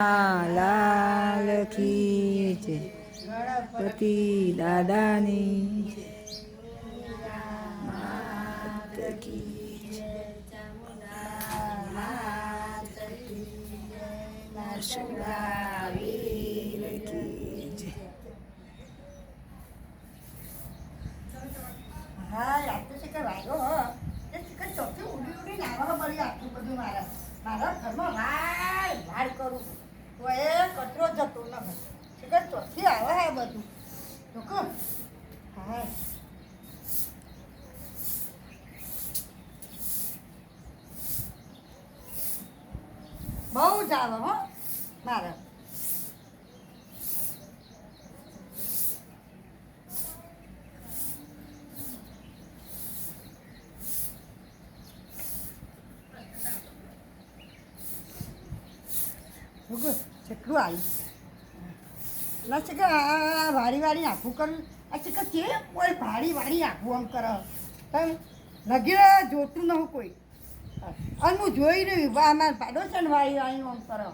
લાલ કી જય ગણપતિ દાદાની છે. કે વાગ્યો હો છે ઉડી આટલું બધું મારે ઘરમાં કચરો જતો ન આવે હે બધું. બહુ જ આવે હો મારે. રૂકો કેટલું આવી. ના છે કે આ વાળી વાળી આખું કરું આ કે કે કોઈ ભારી વાળી આખું આમ કરે. તમે લગી જોતું ન હું કોઈ. અને હું જોઈ રહ્યું અમારે પાડોશન વાળી વાળી આમ કરો.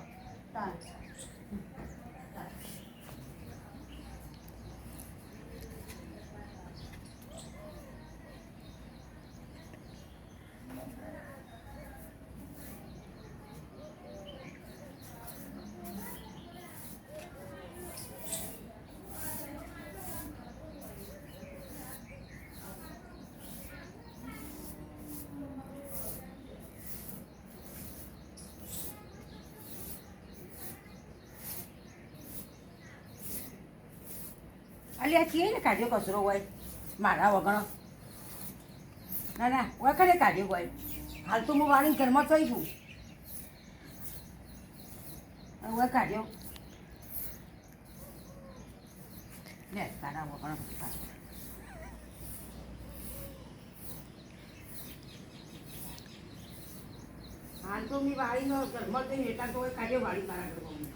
તાન. અલી, આ છીએ ને કાઢ્યો કચરો હોય? મારા વગણો. ના ના વખતે કાઢ્યો હોય? હાલ તો હું વાળી ઘરમાં થઈ છું હવે કાઢ્યો. લે, તારા વગણો. હાલ તો મેં વાળીનો ઘરમાં થઈ એટલા તો હોય કાઢ્યો વાળી મારા ઘરમાં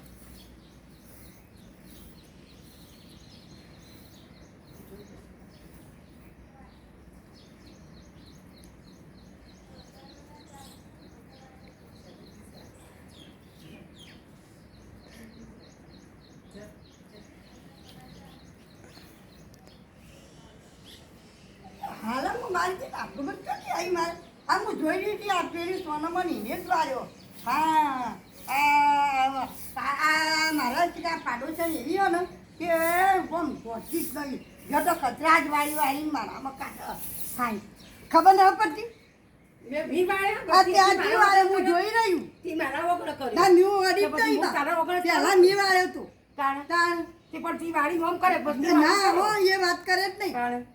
હાલ હું મારી આટલું બધું ક્યાંથી આવી મારે? આ હું જોઈ રહી હતી આ પેલી સોનામાં નીને જ વાળ્યો. હા આ મારા આ પાડોશન એવી હોય ને કે કોણ પહોંચી જ નહીં. જો તો કચરા જ વાળી વાળીને મારામાં કાઢ. થાય ખબર ન પડતી? હું જોઈ રહ્યું. મારા વગર હું પહેલા મેં વાળ્યો તું. તાણ? તે પણ તી વાળી હોમ કરે પછી ના હો એ વાત કરે જ નહીં.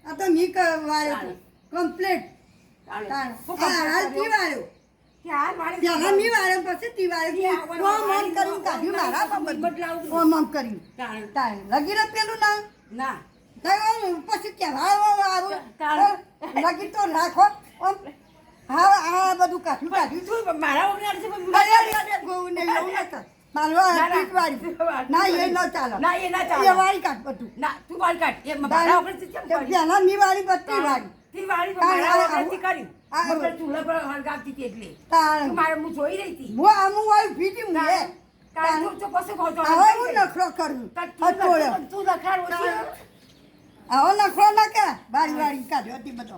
આ તો મી વાળ્યો તું. કમ્પ્લેટ રાખો. હા આ બધું કાઢ્યું કાઢ્યું. મારા ન એ ન ચાલે. ના, એ ના ચાલે. વાળી કાઢ બધું. ના તું વાળ કાઢ. એ મારા કરી? પહેલા ની વાળી? બધી વાળી. તી વાળી મારા આ- વગર તી કરી. મગર ચૂલા પર હળગાવતી હતી એટલે. તાણ મારે હું જોઈ રહી હતી. હું આમું ભીટી હું તાણ. તાણ તો કશું કહો છો હું નખરો કરું? તું લખાણ- ઓછી આવો નખરો ના કે વાળી વાળી કાઢ્યો હતી બધો.